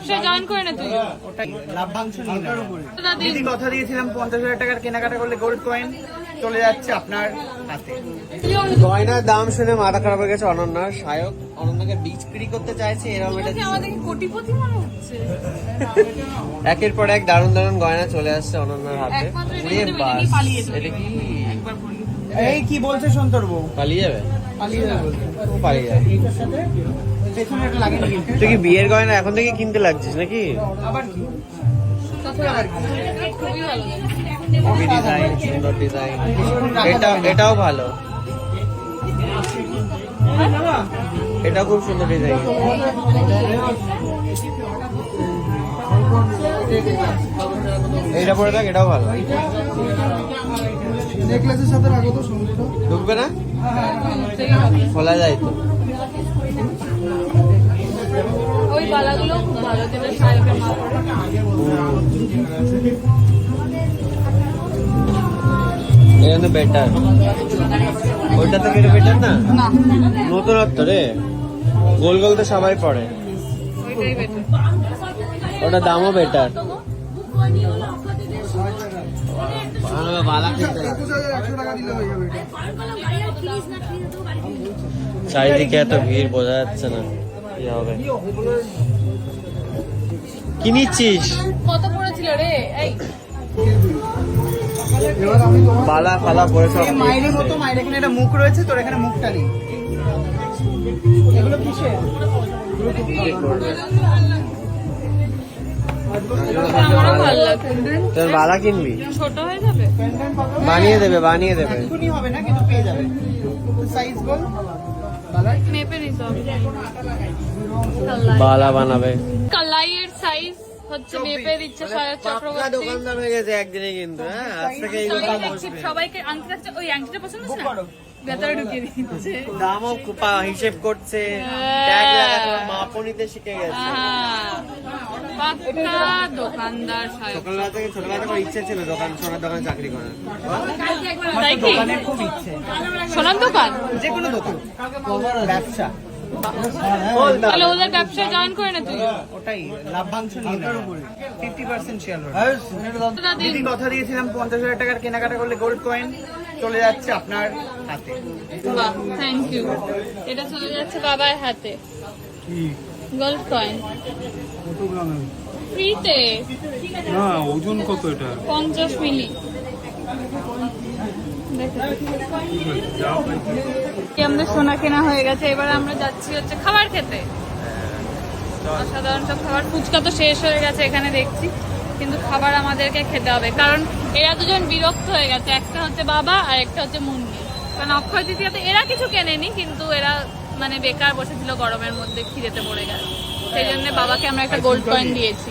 Join করে না তুই। দাদি কথা দিয়েছিলাম পঞ্চাশ হাজার টাকার কেনাকাটা করলে গোল্ড কয়েন চলে যাচ্ছে আপনার হাতে। গয়নার দাম শুনে মাথা খারাপ হয়ে গেছে অনন্যার সায়ক অনন্যাকে বিক্রি করতে চাইছে এরকম এটা কোটিপতি মনে হচ্ছে? একের পর এক দারুণ দারুণ গয়না চলে আসছে অনন্যার হাতে। বাস। এটা কি? এই কি বলছে সন্তর বউ। পালিয়ে যাবে? পালিয়ে যাবে। পালিয়ে যাবে। তুই কি বিয়ের গয়না এখন থেকে কিনতে লাগছিস নাকি? আবার কি খুবই ভালো খুবই ডিজাইন সুন্দর ডিজাইন এটা এটাও ভালো। এটা খুব সুন্দর ডিজাইন এইটা পরে দেখ এটাও ভালো। নেকলেসের সাথে রাখো তো সুন্দর ঢুকবে না? খোলা যায় তো। ওই বালাগুলো খুব ভালো যেটা শাড়িকে মা পরে কিন্তু বেটার ওইটা থেকে বেটার না? নতুনত্ব রে। গোল গোল তো সবাই পড়ে। ওইটাই ওটা দামও বেটার চারিদিকে এত ভিড় বোঝা যাচ্ছে না কি হবে। কি নিচ্ছিস? কত পড়েছিল রে? এই। বালা ফালা পরে সব মায়ের মতো মায়ের এখানে একটা মুখ রয়েছে তোর এখানে মুখটা নেই। এগুলো কিসের? আমারও ভালো লাগে তোর বালা কিনবি? ছোট হয়ে যাবে বানিয়ে দেবে বানিয়ে দেবে। এক্ষুনি হবে না কিন্তু পেয়ে যাবে সাইজ বল মেপে নিতে হবে বালা বানাবে। কালাইয়ের সাইজ হচ্ছে মেপে দিচ্ছে সায়ক চক্রবর্তী। দোকানদার হয়ে গেছে একদিনে কিন্তু হ্যাঁ? আজ থেকে এই দোকান বসবে। সবাইকে আংটি ওই আংটিটা পছন্দ হচ্ছে না? ভেতরে ঢুকিয়ে দিচ্ছে। দামও হিসেব করছে। ট্যাগ লাগাতে মাপও নিতে শিখে গেছে। পাক্কা দোকানদার সকালবেলা থেকে ছোটবেলা থেকে ইচ্ছে ছিল দোকান সোনার দোকানে চাকরি করার। তাই কি? দোকানের খুব ইচ্ছে। সোনার দোকান? যে কোনো দোকান। ব্যবসা। তাহলে ওদের ব্যবসায় জয়েন করে না তুই। ওটাই। নিয়ে ফিফটি পার্সেন্ট শেয়ার দাদি দিদি কথা দিয়েছিলাম পঞ্চাশ হাজার টাকার কেনাকাটা করলে গোল্ড কয়েন চলে যাচ্ছে আপনার হাতে। বাহ থ্যাংক ইউ এটা চলে যাচ্ছে বাবার হাতে। গোল্ড কয়েন ফ্রিতে না ওজন কত এটা? পঞ্চাশ মিলি। আমাদের সোনা কেনা হয়ে গেছে এবার আমরা যাচ্ছি হচ্ছে খাবার খেতে। অসাধারণ সব খাবার। ফুচকা তো শেষ হয়ে গেছে এখানে দেখছি। কিন্তু খাবার আমাদেরকে খেতে হবে কারণ এরা দুজন বিরক্ত হয়ে গেছে। একটা হচ্ছে বাবা আর একটা হচ্ছে মুন্নি। কারণ অক্ষয় তৃতীয়াতে এরা কিছু কেনেনি কিন্তু এরা মানে বেকার বসেছিল গরমের মধ্যে খিদেতে পড়ে গেল। সেই জন্য বাবাকে আমরা একটা গোল্ড কয়েন দিয়েছি।